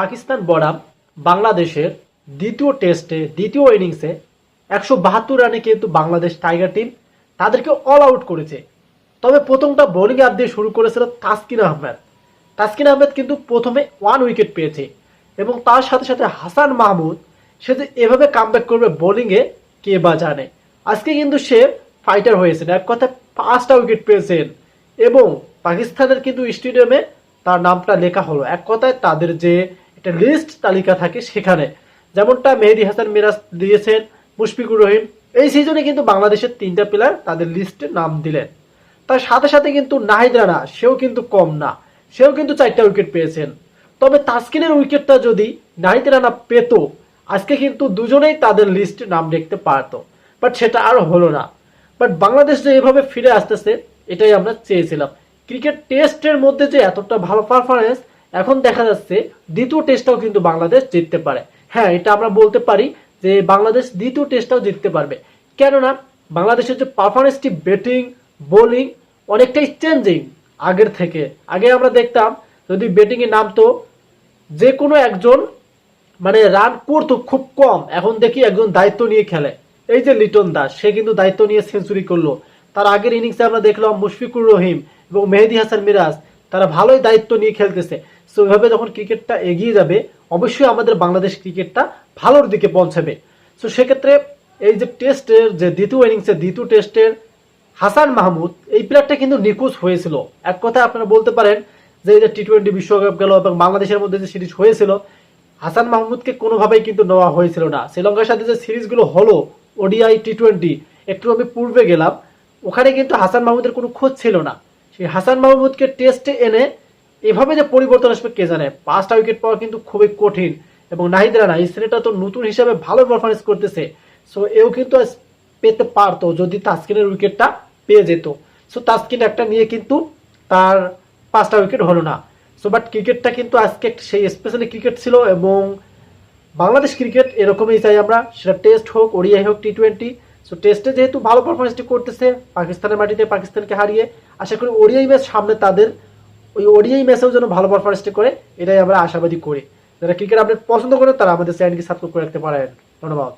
পাকিস্তান বনাম বাংলাদেশের দ্বিতীয় টেস্টে দ্বিতীয় ইনিংসে একশো বাহাত্তর রানে কিন্তু বাংলাদেশ টাইগার টিম তাদেরকে অল আউট করেছে। তবে প্রথমটা বোলিং আপ দিয়ে শুরু করেছিল তাসকিন আহমেদ। তাসকিন আহমেদ কিন্তু প্রথমে ওয়ান উইকেট পেয়েছে এবং তার সাথে সাথে হাসান মাহমুদ, সে যে এভাবে কামব্যাক করবে বোলিংয়ে কে বা জানে? আজকে কিন্তু সে ফাইটার হয়েছেন এক কথায় পাঁচটা উইকেট পেয়েছেন এবং পাকিস্তানের কিন্তু স্টেডিয়ামে তার নামটা লেখা হলো। এক কথায় তাদের যে একটা লিস্ট তালিকা থাকে সেখানে। যেমনটা মেহেদি হাসান মিরাজ দিয়েছেন, মুশফিকুর রহিম। এই সিজনে কিন্তু বাংলাদেশের তিনটা প্লেয়ার তাদের লিস্টে নাম দিলেন। তার সাথে সাথে কিন্তু নাহিদ রানা, সেও কিন্তু কম না। সেও কিন্তু চারটা উইকেট পেয়েছেন। তবে তাসকিনের উইকেটটা যদি নাহিদ রানা পেত, আজকে কিন্তু দুজনেই তাদের লিস্টে নাম দেখতে পারতো। বাট সেটা আর হলো না। বাট বাংলাদেশ যে এভাবে ফিরে আসতেছে, এটাই আমরা চেয়েছিলাম। ক্রিকেট টেস্টের মধ্যে যে এতটা ভালো পারফরমেন্স এখন দেখা যাচ্ছে দ্বিতীয় টেস্টটাও কিন্তু বাংলাদেশ জিততে পারে। হ্যাঁ এটা আমরা বলতে পারি যে বাংলাদেশ দ্বিতীয় টেস্টটাও জিততে পারবে। কেননা বাংলাদেশের যে পারফরমেন্সটি ব্যাটিং বোলিং অনেকটাই চেঞ্জিং আগের থেকে। আগে আমরা দেখতাম যদি ব্যাটিংয়ে নামতো যে কোনো একজন মানে রান করতো খুব কম। এখন দেখি একজন দায়িত্ব নিয়ে খেলে। এই যে লিটন দাস, সে কিন্তু দায়িত্ব নিয়ে সেঞ্চুরি করল। তার আগের ইনিংসে আমরা দেখলাম মুশফিকুর রহিম এবং মেহেদি হাসান মিরাজ, তারা ভালোই দায়িত্ব নিয়ে খেলতেছে। সো এভাবে যখন ক্রিকেটটা এগিয়ে যাবে, অবশ্যই আমাদের বাংলাদেশ ক্রিকেটটা ভালোর দিকে পৌঁছাবে। সো সেক্ষেত্রে এই যে টেস্টের, যে দ্বিতীয় ইনিংসের, দ্বিতীয় টেস্টের হাসান মাহমুদ, এই প্লেয়ারটা কিন্তু নিখোঁজ হয়েছিল। এক কথায় আপনারা বলতে পারেন যে এই যে টি টোয়েন্টি বিশ্বকাপ গেল এবং বাংলাদেশের মধ্যে যে সিরিজ হয়েছিল, হাসান মাহমুদকে কোনোভাবেই কিন্তু নেওয়া হয়েছিল না। শ্রীলঙ্কার সাথে যে সিরিজগুলো হলো ওডিআই টি টোয়েন্টি একটু আমি পূর্বে গেলাম, ওখানে কিন্তু হাসান মাহমুদের কোনো খোঁজ ছিল না। সেই হাসান মাহমুদকে টেস্টে এনে এভাবে যে পরিবর্তন আসবে কে জানে? পাঁচটা উইকেট পাওয়া কিন্তু খুবই কঠিন এবং নাহিদ রানা, এই ছেলেটা তো নতুন হিসাবে ভালো পারফরমেন্স করতেছে। সো এও কিন্তু পেতে পারতো যদি তাস্কিনের উইকেটটা পেয়ে যেত। সো তাস্কিন একটা নিয়ে কিন্তু তার পাঁচটা উইকেট হলো না। সো বাট ক্রিকেটটা কিন্তু আজকে সেই স্পেশালি ক্রিকেট ছিল এবং বাংলাদেশ ক্রিকেট এরকমই চাই আমরা। সেটা টেস্ট হোক ওডিআই হোক টি টোয়েন্টি সো টেস্টে যেহেতু ভালো পারফরমেন্সটি করতেছে, পাকিস্তানের মাটিতে পাকিস্তানকে হারিয়ে, আশা করি ওডিআই ম্যাচ সামনে তাদের ওই ওডিআই ম্যাচেও যেন ভালো পারফরমেন্সটি করে, এটাই আমরা আশাবাদী করি। যারা ক্রিকেট আপডেট পছন্দ করে তারা আমাদের চ্যানেলকে সাবস্ক্রাইব করে রাখতে পারেন। ধন্যবাদ।